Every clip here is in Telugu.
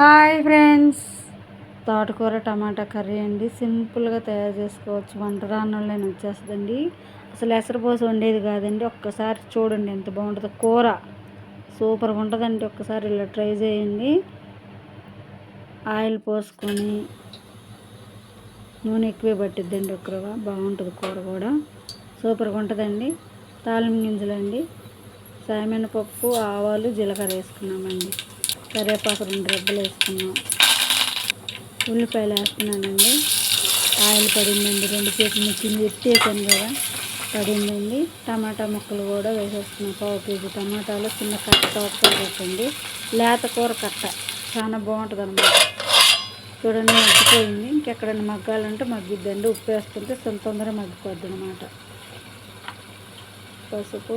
Hi friends. తోటకూర టమాటా కర్రీ అండి. సింపుల్గా తయారు చేసుకోవచ్చు. వంట రాన్నోళ్ళని వచ్చేస్తుందండి. అసలు ఎసరపోసి వండేది కాదండి. ఒక్కసారి చూడండి ఎంత బాగుంటుందో. కూర సూపర్గా ఉంటుందండి. ఒక్కసారి ఇలా ట్రై చేయండి. ఆయిల్ పోసుకొని నూనె ఎక్కువే పట్టిద్దండి ఒక్కరుగా. బాగుంటుంది కూర కూడా. సూపర్గా ఉంటుందండి. తాలింపు గింజలండి. సాయమైన పప్పు ఆవాలు జీలకర్ర వేసుకున్నామండి. కరివేపాకు రెండు రెబ్బలు వేసుకున్నాం. ఉల్లిపాయలు వేస్తున్నానండి ఆయిల్ పడిందండి రెండు చేతులు కింద ఎత్తేసాను కదా పడిందండి. టమాటా ముక్కలు కూడా వేసేస్తున్నాం పావు కేజీ టమాటాలు చిన్న కట్ట తోటకూర పెట్టండి లేత కూర కట్ట చాలా బాగుంటుంది అనమాట చూడండి మగ్గిపోయింది. ఇంకెక్కడైనా మగ్గాలంటే మగ్గిద్దండి. ఉప్పు వేసుకుంటే తొందరగా మగ్గిపోద్ది అనమాట పసుపు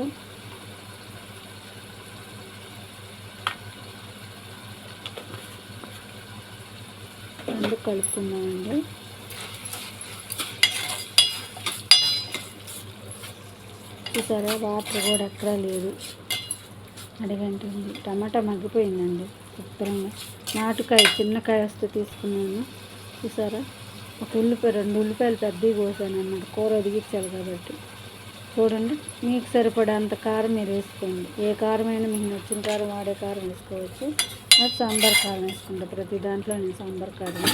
రెండు కలుపుకుందామండి. చూసారా? వాటర్ కూడా ఎక్కడా లేదు. అడిగంటుంది. టమాటా మగ్గిపోయిందండి. శుభ్రంగా. నాటుకాయ చిన్నకాయ వస్తే తీసుకున్నాను. చూసారా? ఒక ఉల్లిపాయ రెండు ఉల్లిపాయలు పెద్దవి కోసాను అన్నమాట కూర ఒదిగించాలి కాబట్టి. చూడండి. మీకు సరిపడేంత కారం మీరు వేసుకోండి. ఏ కారమైనా మీకు నచ్చిన కారం వాడే కారం వేసుకోవచ్చు. అది సాంబార్ కారం వేసుకుంటా. ప్రతి దాంట్లో నేను సాంబార్ కారం.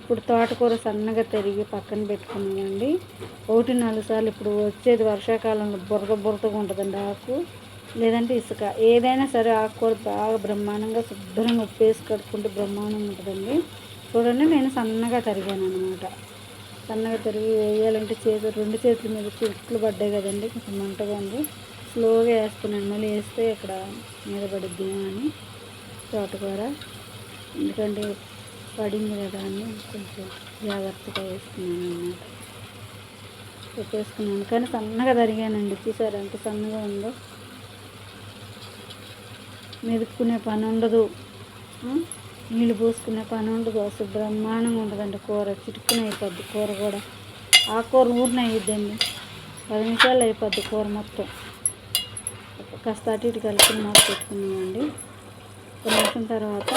ఇప్పుడు తోటకూర సన్నగా తిరిగి పక్కన పెట్టుకున్నామండి ఒకటి నాలుగు సార్లు ఇప్పుడు వచ్చేది వర్షాకాలంలో బురద బురదగా ఉంటుందండి ఆకు. లేదంటే ఇసుక. ఏదైనా సరే ఆకుకూర బాగా బ్రహ్మాండంగా శుభ్రంగా ఉప్పేసి వేసి కడుక్కుంటే బ్రహ్మాండంగా ఉంటుందండి. చూడండి నేను సన్నగా తరిగాను అనమాట సన్నగా తరిగి వేయాలంటే చేతులు రెండు చేతుల మీద చిట్లు పడ్డాయి కదండి. కొంచెం మంటగా ఉంది. స్లోగా వేస్తున్నాను. మళ్ళీ వేస్తే ఇక్కడ మీద పడుద్ది అని. తోటకూర. ఎందుకంటే పడింది కదా అని కొంచెం జాగ్రత్తగా వేసుకున్నాను అన్నమాట వేసుకున్నాను కానీ సన్నగా తరిగానండి. చూసారు ఎంత సన్నగా ఉందో. మెదుక్కునే పని ఉండదు. నీళ్ళు పోసుకునే పని ఉండదు. అసలు బ్రహ్మాండంగా ఉండదండి కూర. చిటుకుని అయిపోద్ది కూర కూడా. ఆ కూర ఊరిన అయ్యిద్దండి పది నిమిషాలు అయిపోద్ది కూర మొత్తం. కాస్త అటు ఇటు కలిపి మాకు పెట్టుకున్నామండి. ఒక నిమిషం తర్వాత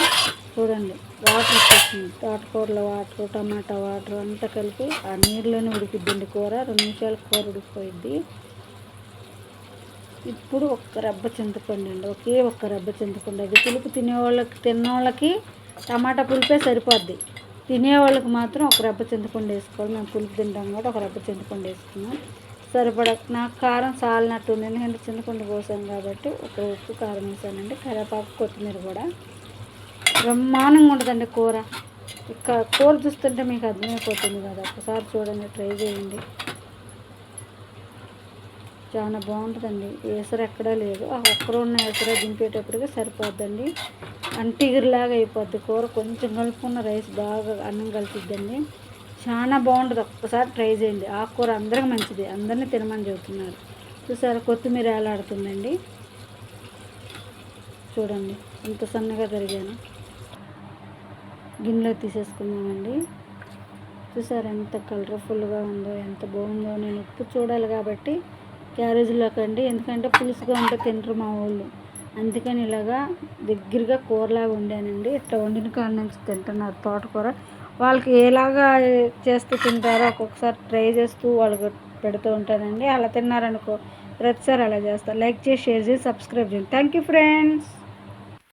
చూడండి వాటర్ వచ్చేసింది. తోటకూరలో వాటర్ టమాటా వాటర్ అంతా కలిపి ఆ నీరులోనే ఉడికిద్దండి కూర. రెండు నిమిషాలు కూర ఉడికిపోయిద్ది ఇప్పుడు ఒక్క రెబ్బ చింతపండు అండి. ఒకే ఒక్క రెబ్బ చింతపండు. అది పులుపు తినేవాళ్ళకి తిన్నోళ్ళకి టమాటా పులుపే సరిపోద్ది. తినేవాళ్ళకి మాత్రం ఒక రెబ్బ చింతపండు వేసుకోవాలి. మేము పులుపు తింటాం కూడా ఒక రెబ్బ చింతపండు వేసుకున్నాం. సరిపడ నాకు కారం చాలినట్టు నేను ఎందుకంటే చింతపండు పోసాను కాబట్టి ఒక ఉప్పు కారం వేసానండి. కరివేపాకు కొత్తిమీర కూడా. బ్రహ్మాండంగా ఉంటుందండి కూర. ఇక కూర చూస్తుంటే మీకు అర్థమైపోతుంది కదా. ఒకసారి చూడండి ట్రై చేయండి. చాలా బాగుంటుందండి. ఏసరు ఎక్కడా లేదు. ఆ ఒక్కరు ఉన్న ఏసర దింపేటప్పటికి సరిపోద్దండి. అంటిగిరిలాగా అయిపోద్ది కూర. కొంచెం కలుపుకున్న రైస్ బాగా అన్నం కలిపిద్దండి. చాలా బాగుంటుంది. ఒక్కసారి ట్రై చేయండి. ఆకుకూర అందరికి మంచిది. అందరినీ తినమని చెబుతున్నారు. చూసారా? కొత్తిమీర ఏలాడుతుందండి చూడండి. ఎంత సన్నగా తరిగాను గిన్నెలో తీసేసుకున్నామండి చూసారా? ఎంత కలర్ఫుల్గా ఉందో ఎంత బాగుందో. నేను ఉప్పు చూడాలి కాబట్టి క్యారేజీలోకి అండి. ఎందుకంటే పులుసుగా ఉంటే తింటారు మా వాళ్ళు. అందుకని ఇలాగా దగ్గరగా కూరలాగా వండానండి. ఇట్లా వండిన కాడ నుంచి తింటున్నారు తోటకూర. వాళ్ళకి ఎలాగా చేస్తూ తింటారో ఒక్కొక్కసారి ట్రై చేస్తూ వాళ్ళకి పెడుతూ ఉంటానండి అలా తిన్నారనుకో ప్రతిసారి అలా చేస్తా. లైక్ చేసి షేర్ చేసి సబ్స్క్రైబ్ చేయండి థ్యాంక్ యూ ఫ్రెండ్స్.